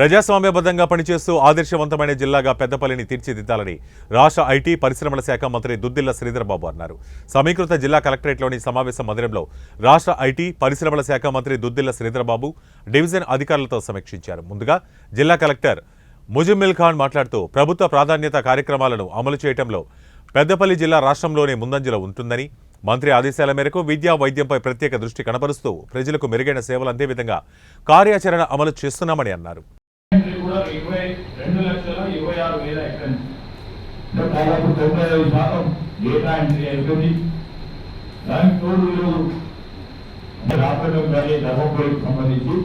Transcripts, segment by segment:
ప్రజాస్వామ్యబద్ధంగా పనిచేస్తూ ఆదర్శవంతమైన జిల్లాగా పెద్దపల్లిని తీర్చిదిద్దాలని రాష్ట్ర ఐటీ పరిశ్రమల శాఖ మంత్రి దుద్దిల్ల శ్రీధర్బాబు అన్నారు. సమీకృత జిల్లా కలెక్టరేట్లోని సమావేశ మందిరంలో రాష్ట్ర ఐటీ పరిశ్రమల శాఖ మంత్రి దుద్దిల్ల శ్రీధర్బాబు డివిజన్ అధికారులతో సమీక్షించారు. ముందుగా జిల్లా కలెక్టర్ ముజమ్మిల్ ఖాన్ మాట్లాడుతూ ప్రభుత్వ ప్రాధాన్యత కార్యక్రమాలను అమలు చేయడంలో పెద్దపల్లి జిల్లా రాష్ట్రంలోనే ముందంజలో ఉంటుందని మంత్రి ఆదేశాల మేరకు విద్యా వైద్యంపై ప్రత్యేక దృష్టి కనపరుస్తూ ప్రజలకు మెరుగైన సేవలు అందే విధంగా కార్యాచరణ అమలు చేస్తున్నామని అన్నారు. ఇరవై రెండు లక్షల ఇరవై ఆరు వేల ఎకరం. దాదాపు తొంభై ఐదు శాతం డేటా ఎంట్రీ అయిపోయింది. దానికి తోడు ఈరోజు రాష్ట్రం కానీ ధర్మపురికి సంబంధించి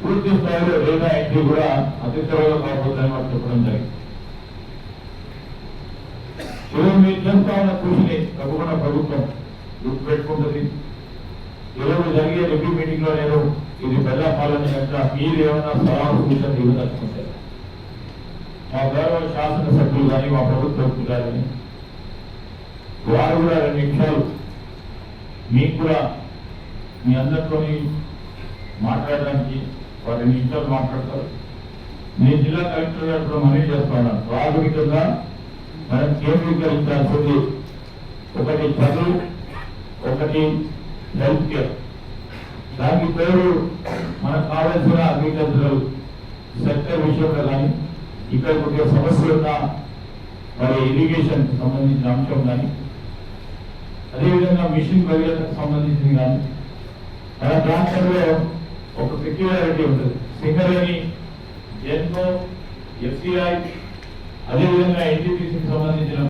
పూర్తి స్థాయిలో డేటా ఎంట్రీ కూడా అతి త్వరలో కాబోతుందని వాళ్ళు చెప్పడం జరిగింది. ఈరోజు మీరు చేస్తా ఉన్న కృషిని తప్పకుండా ప్రభుత్వం గుర్తుపెట్టుకుంటుంది. ఈరోజు జరిగే రివ్యూ మీటింగ్లో నేను ఇది ప్రజా పాలన కనుక మీరు ఏమైనా సలహా సూచనలు ఇవ్వదలుచుకుంటే. మా గౌరవ శాసనసభ్యులు కానీ మా ప్రభుత్వం కానీ వారు కూడా రెండు నిమిషాలు మీకు కూడా మీ అందరితో మాట్లాడడానికి వారు రెండు నిమిషాలు మాట్లాడతారు. నేను జిల్లా కలెక్టర్ గారు కూడా మనవి చేస్తున్నాను ప్రాథమికంగా మనం కేంద్రీకరించాల్సింది ఒకటి చదువు ఒకటి హెల్త్ కేర్ దానికి పేరు మనకు కావలసిన అగ్రికల్చరల్ సెక్టర్ విషయంలో కానీ ఇక్కడ కొద్దిగా సమస్య ఉన్న మరి ఇరిగేషన్ సంబంధించిన అంశం కానీ అదేవిధంగా మిషన్ భగీరథకు సంబంధించింది కానీ మన ప్రాంతంలో ఒక పెక్యులారిటీ ఉంటుంది. సింగరేణి జెన్కో ఎఫ్సిఐ అదేవిధంగా ఎన్టీపీసీకి సంబంధించిన